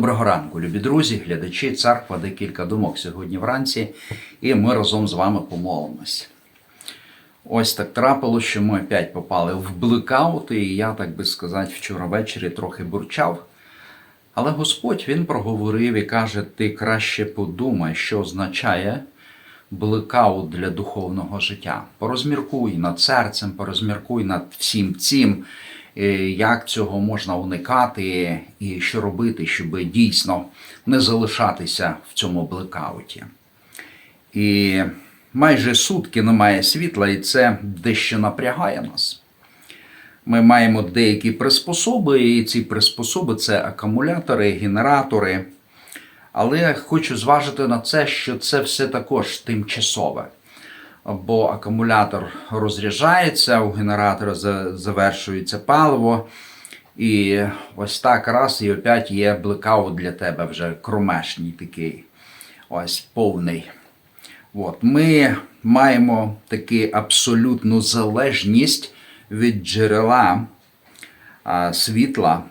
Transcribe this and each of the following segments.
Доброго ранку, любі друзі, глядачі, церква, декілька думок сьогодні вранці, і ми разом з вами помолимося. Ось так трапило, що ми опять попали в блекаут, і я, так би сказати, вчора ввечері трохи бурчав. Але Господь він проговорив і каже: ти краще подумай, що означає блекаут для духовного життя. Порозміркуй над серцем, порозміркуй над всім цим, як цього можна уникати і що робити, щоб дійсно не залишатися в цьому блекауті. І майже сутки немає світла, і це дещо напрягає нас. Ми маємо деякі приспособи, і ці приспособи це акумулятори, генератори. Але хочу зважити на це, що це все також тимчасове. Бо акумулятор розряджається, у генератора завершується паливо. І ось так раз і опять є блекаут для тебе вже кромешній такий. Ось повний. От. Ми маємо таку абсолютну залежність від джерела а, світла,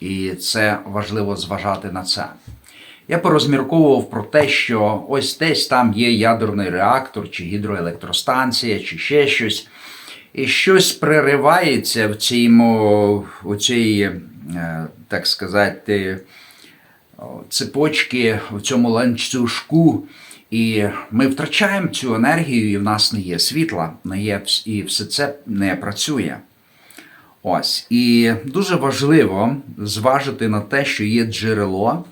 і це важливо зважати на це. Я порозмірковував про те, що ось десь там є ядерний реактор, чи гідроелектростанція, чи ще щось. І щось приривається в цьому, у цій, е, так сказати, цепочки, в цьому ланцюжку, і ми втрачаємо цю енергію, і в нас не є світла, не є, і все це не працює. Ось. І дуже важливо зважити на те, що є джерело,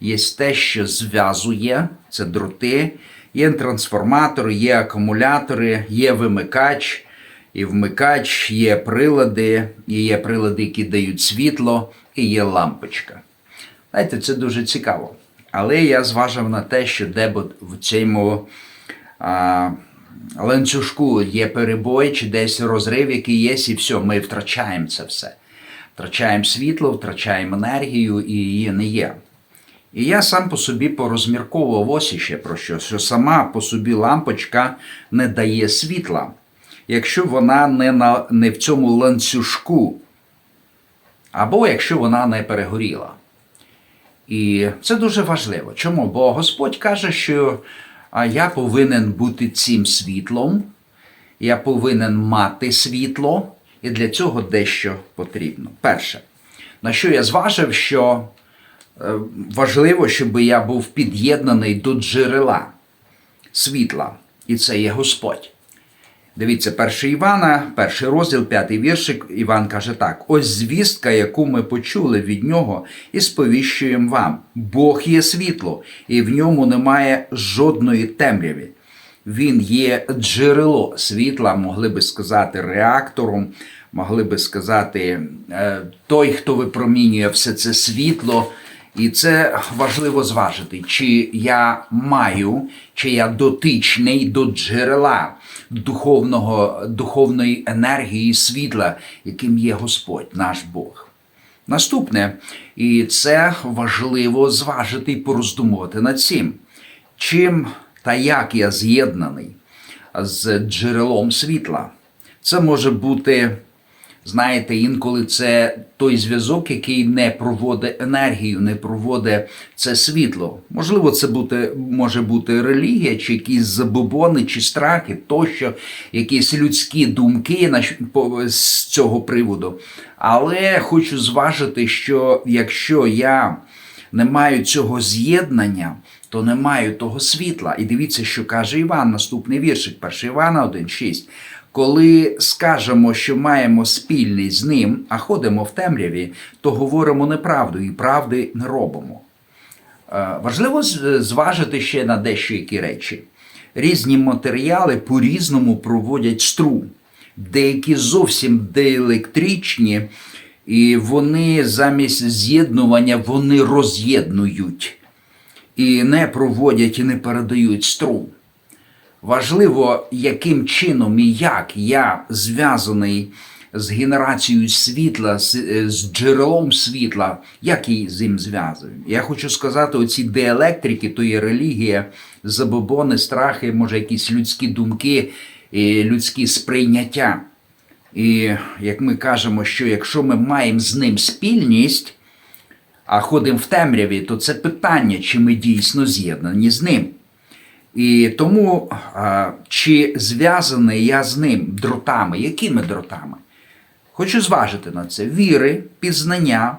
є те, що зв'язує, це дроти, є трансформатори, є акумулятори, є вимикач, і вмикач, є прилади, і є прилади, які дають світло, і є лампочка. Знаєте, це дуже цікаво. Але я зважив на те, що де в цьому а, ланцюжку є перебой, чи десь розрив, який є, і все, ми втрачаємо це все. Втрачаємо світло, втрачаємо енергію, і її не є. І я сам по собі порозмірковував ось іще про що, що сама по собі лампочка не дає світла, якщо вона не, на, не в цьому ланцюжку, або якщо вона не перегоріла. І це дуже важливо. Чому? Бо Господь каже, що я повинен бути цим світлом, я повинен мати світло, і для цього дещо потрібно. Перше, на що я зважив, що важливо, щоб я був під'єднаний до джерела світла, і це є Господь. Дивіться, 1 Івана, перший розділ, п'ятий віршик. Іван каже так: ось звістка, яку ми почули від нього, і сповіщуємо вам. Бог є світло, і в ньому немає жодної темряви. Він є джерело світла, могли би сказати, реактором, могли би сказати, е, той, хто випромінює все це світло. І це важливо зважити, чи я маю, чи я дотичний до джерела духовного, духовної енергії світла, яким є Господь, наш Бог. Наступне, і це важливо зважити і пороздумувати над цим. Чим та як я з'єднаний з джерелом світла? Це може бути, знаєте, інколи це той зв'язок, який не проводить енергію, не проводить це світло. Можливо, це бути, може бути релігія, чи якісь забобони, чи страхи, тощо, якісь людські думки з цього приводу. Але хочу зважити, що якщо я не маю цього з'єднання, то не маю того світла. І дивіться, що каже Іван, наступний віршик, 1 Івана 1,6. Коли скажемо, що маємо спільний з ним, а ходимо в темряві, то говоримо неправду і правди не робимо. Е, Важливо зважити ще на дещо які речі. Різні матеріали по-різному проводять струм. Деякі зовсім деелектричні, і вони замість з'єднування вони роз'єднують і не проводять і не передають струм. Важливо, яким чином і як я зв'язаний з генерацією світла, з, е, джерелом світла, як я з ним зв'язую. Я хочу сказати, оці диелектрики, то є релігія, забобони, страхи, може, якісь людські думки, і людські сприйняття. І як ми кажемо, що якщо ми маємо з ним спільність, а ходимо в темряві, то це питання, чи ми дійсно з'єднані з ним. І тому, чи зв'язаний я з ним дротами, якими дротами? Хочу зважити на це віри, пізнання,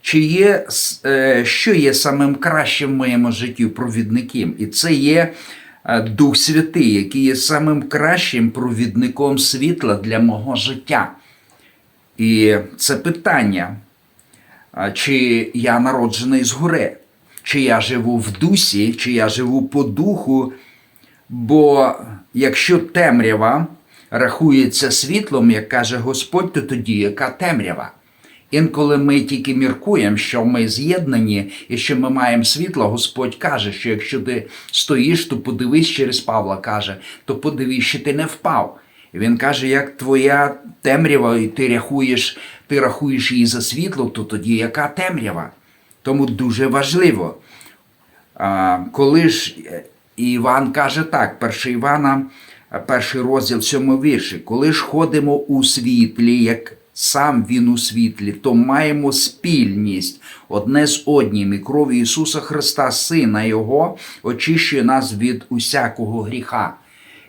чи є, е, що є самим кращим в моєму житті провідником. І це є е, Дух Святий, який є самим кращим провідником світла для мого життя. І це питання, чи я народжений згори, чи я живу в дусі, чи я живу по духу. Бо якщо темрява рахується світлом, як каже Господь, то тоді яка темрява? Інколи ми тільки міркуємо, що ми з'єднані і що ми маємо світло, Господь каже, що якщо ти стоїш, то подивись через Павла каже, то подивись, що ти не впав. І він каже, як твоя темрява, і ти рахуєш, ти рахуєш її за світло, то тоді яка темрява? Тому дуже важливо. Коли ж е, Іван каже так, 1 Івана, е, перший розділ сьомий вірші, коли ж ходимо у світлі, як сам він у світлі, то маємо спільність одне з однім, і кров Ісуса Христа, Сина Його, очищує нас від усякого гріха.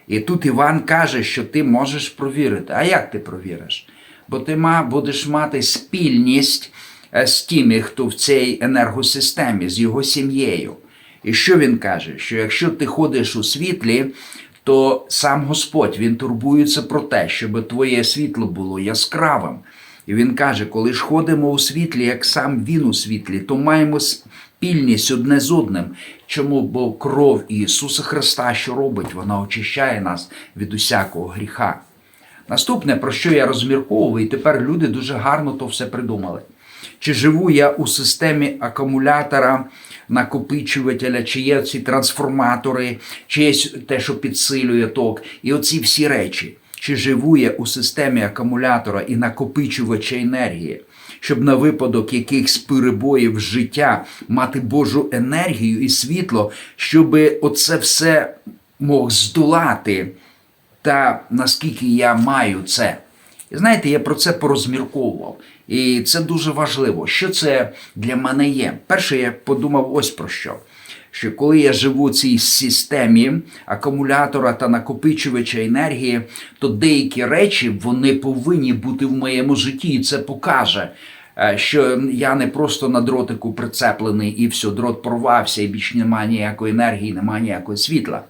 І тут Іван каже, що ти можеш провірити. А як ти провіриш? Бо ти будеш мати спільність з тими, хто в цій енергосистемі, з його сім'єю. І що він каже? Що якщо ти ходиш у світлі, то сам Господь він турбується про те, щоб твоє світло було яскравим. І він каже: коли ж ходимо у світлі, як сам він у світлі, то маємо спільність одне з одним. Чому? Бо кров Ісуса Христа, що робить, вона очищає нас від усякого гріха. Наступне, про що я розмірковую, і тепер люди дуже гарно то все придумали. Чи живу я у системі акумулятора, накопичувателя, чи є ці трансформатори, чи є те, що підсилює ток, і оці всі речі. Чи живу я у системі акумулятора і накопичувача енергії, щоб на випадок якихось перебоїв життя мати Божу енергію і світло, щоб оце все мог здолати та наскільки я маю це. І знаєте, я про це порозмірковував. І це дуже важливо. Що це для мене є? Перше, я подумав ось про що. Що коли я живу в цій системі акумулятора та накопичувача енергії, то деякі речі вони повинні бути в моєму житті, і це покаже, е, що я не просто на дротику прицеплений і все, дрот порвався, і більше немає ніякої енергії, немає ніякого світла.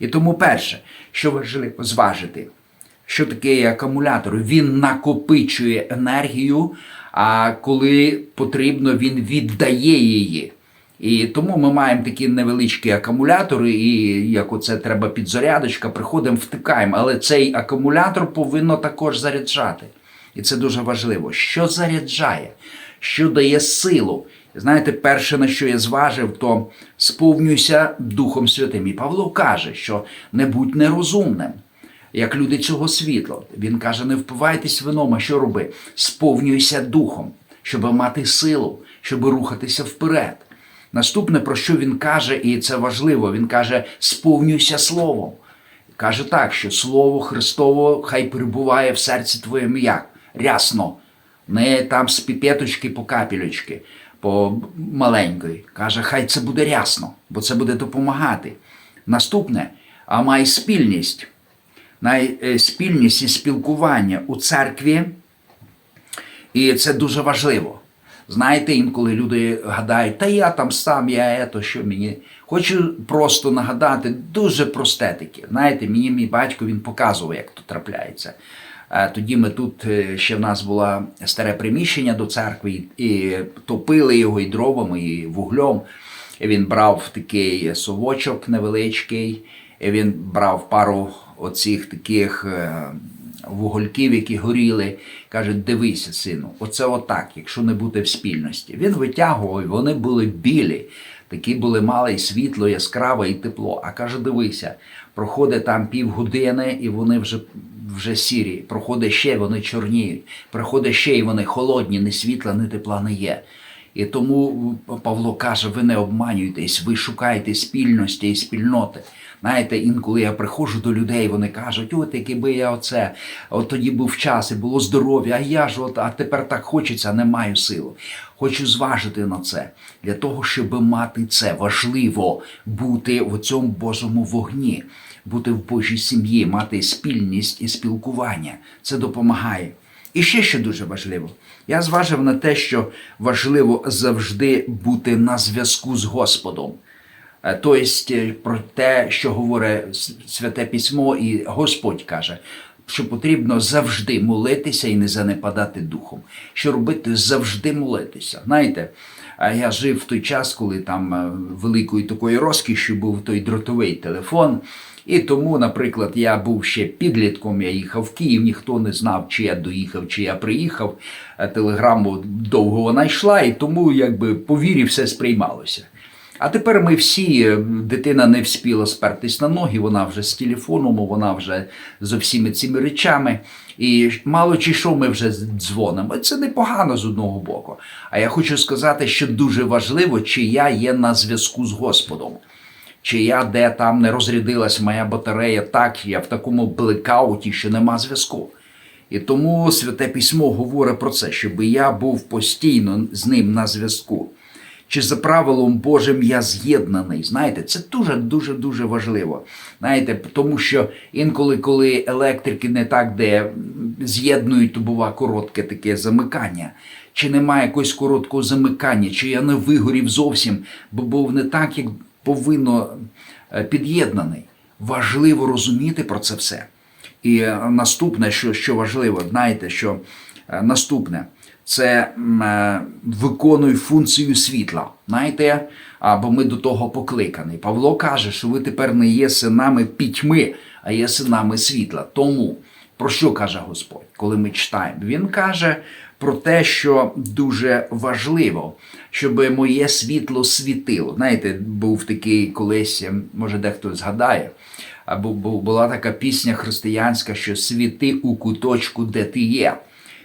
І тому перше, що важливо зважити, що таке акумулятор? Він накопичує енергію, а коли потрібно, він віддає її. І тому ми маємо такі невеличкі акумулятори, і як оце треба підзарядочка, приходимо, втикаємо. Але цей акумулятор повинно також заряджати. І це дуже важливо. Що заряджає, що дає силу. Знаєте, перше, на що я зважив, то сповнюйся Духом Святим. І Павло каже, що не будь нерозумним, як люди цього світла. Він каже: не впивайтесь вином, а що роби? Сповнюйся духом, щоб мати силу, щоб рухатися вперед. Наступне, про що він каже, і це важливо, він каже: сповнюйся словом. Каже так, що Слово Христово хай перебуває в серці твоєму як? Рясно. Не там з піпеточки по капілючки, по маленької. Каже, хай це буде рясно, бо це буде допомагати. Наступне, а май спільність. Спільність і спілкування у церкві, і це дуже важливо. Знаєте, інколи люди гадають, та я там сам, я ето, що мені. Хочу просто нагадати дуже просте таке. Знаєте, мені мій батько він показував, як то трапляється. Е, Тоді ми тут е, ще в нас було старе приміщення до церкви, і топили його і дровами, і вуглем. І він брав такий совочок невеличкий, і він брав пару оцих таких е, вугольків, які горіли. Каже, дивися, сину, оце отак, якщо не бути в спільності. Він витягував, вони були білі. Такі були мали і світло, яскраве і тепло. А каже, дивися, проходить там півгодини, і вони вже, вже сірі. Проходить ще, вони чорніють. Проходить ще, і вони холодні, ні світла, ні тепла не є. І тому Павло каже: ви не обманюєтесь, ви шукаєте спільності і спільноти. Знаєте, інколи я приходжу до людей, вони кажуть, от якби я оце, от тоді був час і було здоров'я, а я ж от, а тепер так хочеться, не маю сили. Хочу зважити на це. Для того, щоб мати це, важливо бути в цьому Божому вогні, бути в Божій сім'ї, мати спільність і спілкування. Це допомагає. І ще що дуже важливо, я зважив на те, що важливо завжди бути на зв'язку з Господом. Е, Тобто про те, що говорить Святе Письмо, і Господь каже, що потрібно завжди молитися і не занепадати духом. Що робити завжди молитися. Знаєте, я жив в той час, коли там е, великою такою розкішю був той дротовий телефон. І тому, наприклад, я був ще підлітком, я їхав в Київ, ніхто не знав, чи я доїхав, чи я приїхав. Е, Телеграму довго вона йшла, і тому якби по вірі все сприймалося. А тепер ми всі, е, дитина не вспіла спертись на ноги, вона вже з телефоном, вона вже з всіми цими речами. І мало чи що ми вже дзвонимо. Це непогано з одного боку. А я хочу сказати, що дуже важливо, чи я є на зв'язку з Господом. Чи я де там не розрядилась моя батарея, так я в такому блекауті, що нема зв'язку. І тому Святе Письмо говорить про це, щоб я був постійно з ним на зв'язку. Чи за правилом Божим я з'єднаний? Знаєте, це дуже дуже дуже важливо. Знаєте, тому що інколи, коли електрики не так, де з'єднують, то бува коротке таке замикання. Чи немає якогось короткого замикання, чи я не вигорів зовсім, бо був не так, як повинно е, під'єднаний. Важливо розуміти про це все. І е, наступне, що, що важливо, знаєте, що е, наступне це виконуй функцію світла. Знаєте, або ми до того покликані. Павло каже, що ви тепер не є синами пітьми, а є синами світла. Тому про що каже Господь, коли ми читаємо? Він каже про те, що дуже важливо, щоб моє світло світило. Знаєте, був такий колись, е, може дехто згадає. Або була така пісня християнська, що світи у куточку, де ти є.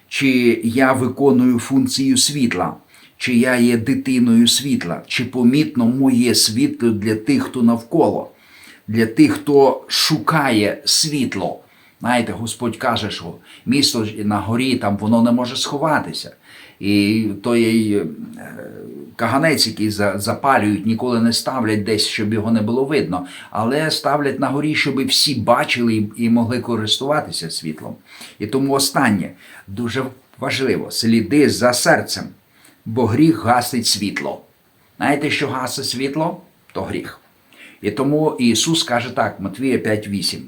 Чи я виконую функцію світла, чи я є дитиною світла, чи помітно моє світло для тих, хто навколо, для тих, хто шукає світло. Знаєте, Господь каже, що місто на горі там воно не може сховатися. І той е, каганець, який запалюють, ніколи не ставлять десь, щоб його не було видно, але ставлять на горі, щоб всі бачили і- і могли користуватися світлом. І тому останнє дуже важливо сліди за серцем, бо гріх гасить світло. Знаєте, що гасить світло? То гріх. І тому Ісус каже так, Матвія 5.8.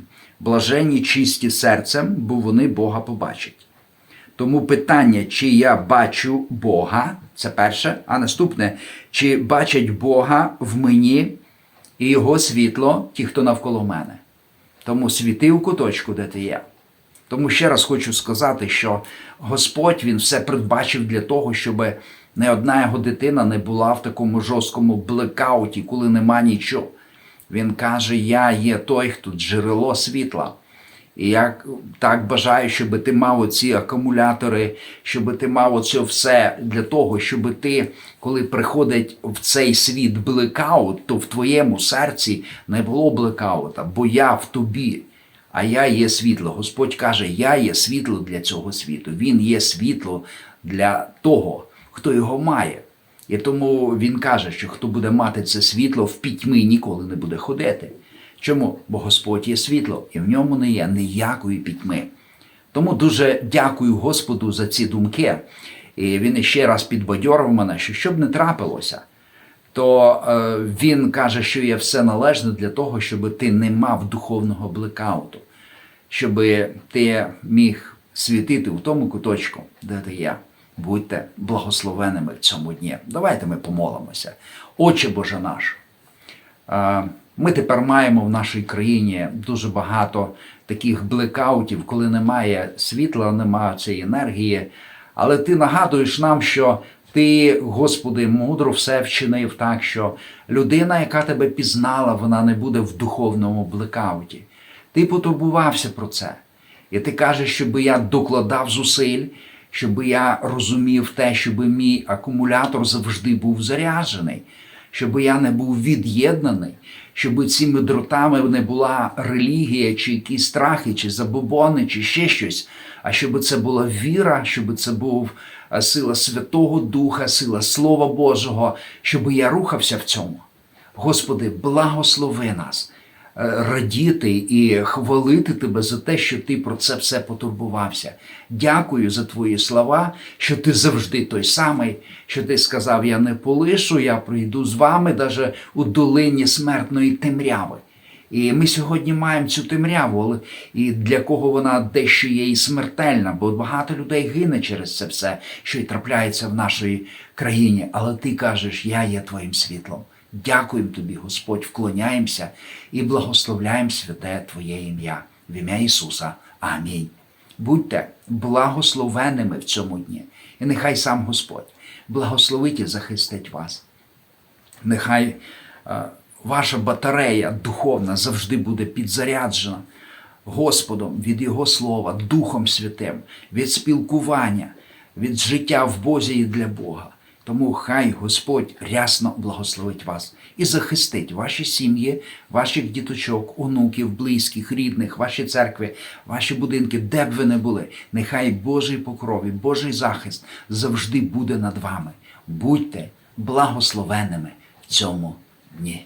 Блаженні чисті серцем, бо вони Бога побачать. Тому питання, чи я бачу Бога, це перше, а наступне, чи бачать Бога в мені і Його світло, ті, хто навколо мене. Тому світи в куточку, де ти є. Тому ще раз хочу сказати, що Господь Він все передбачив для того, щоб не одна його дитина не була в такому жорсткому блекауті, коли нема нічого. Він каже: Я є той, хто джерело світла. І я так бажаю, щоб ти мав оці акумулятори, щоб ти мав оце все для того, щоб ти, коли приходить в цей світ блекаут, то в твоєму серці не було блекаута, бо я в тобі, а я є світло. Господь каже, я є світло для цього світу. Він є світло для того, хто його має. І тому він каже, що хто буде мати це світло в пітьмі ніколи не буде ходити. Чому? Бо Господь є світло, і в ньому не є ніякої пітьми. Тому дуже дякую Господу за ці думки. І він іще раз підбадьорив мене, що щоб не трапилося, то е, він каже, що є все належне для того, щоб ти не мав духовного блекауту, щоб ти міг світити в тому куточку, де ти є. Будьте благословеними в цьому дні. Давайте ми помолимося. Отче Боже наш. Е, Ми тепер маємо в нашій країні дуже багато таких блекаутів, коли немає світла, немає цієї енергії. Але ти нагадуєш нам, що ти, Господи, мудро все вчинив так, що людина, яка тебе пізнала, вона не буде в духовному блекауті. Ти потурбувався про це. І ти кажеш, щоб я докладав зусиль, щоб я розумів те, щоб мій акумулятор завжди був заряджений, щоб я не був від'єднаний, щоб цими дротами не була релігія, чи якісь страхи, чи забобони, чи ще щось, а щоб це була віра, щоб це був е, сила Святого Духа, сила Слова Божого, щоб я рухався в цьому. Господи, благослови нас радіти і хвалити Тебе за те, що Ти про це все потурбувався. Дякую за Твої слова, що Ти завжди той самий, що Ти сказав: Я не полишу, я прийду з вами, навіть у долині смертної темряви. І ми сьогодні маємо цю темряву, але і для кого вона дещо є і смертельна, бо багато людей гине через це все, що й трапляється в нашій країні. Але ти кажеш, я є твоїм світлом. Дякуємо тобі, Господь, вклоняємося і благословляємо святе Твоє ім'я в ім'я Ісуса. Амінь. Будьте благословеними в цьому дні, і нехай сам Господь благословить і захистить вас. Нехай е, ваша батарея духовна завжди буде підзаряджена Господом від Його Слова, Духом Святим, від спілкування, від життя в Бозі і для Бога. Тому хай Господь рясно благословить вас і захистить ваші сім'ї, ваших діточок, онуків, близьких, рідних, ваші церкви, ваші будинки, де б ви не були. Нехай Божий покров і Божий захист завжди буде над вами. Будьте благословенними в цьому дні.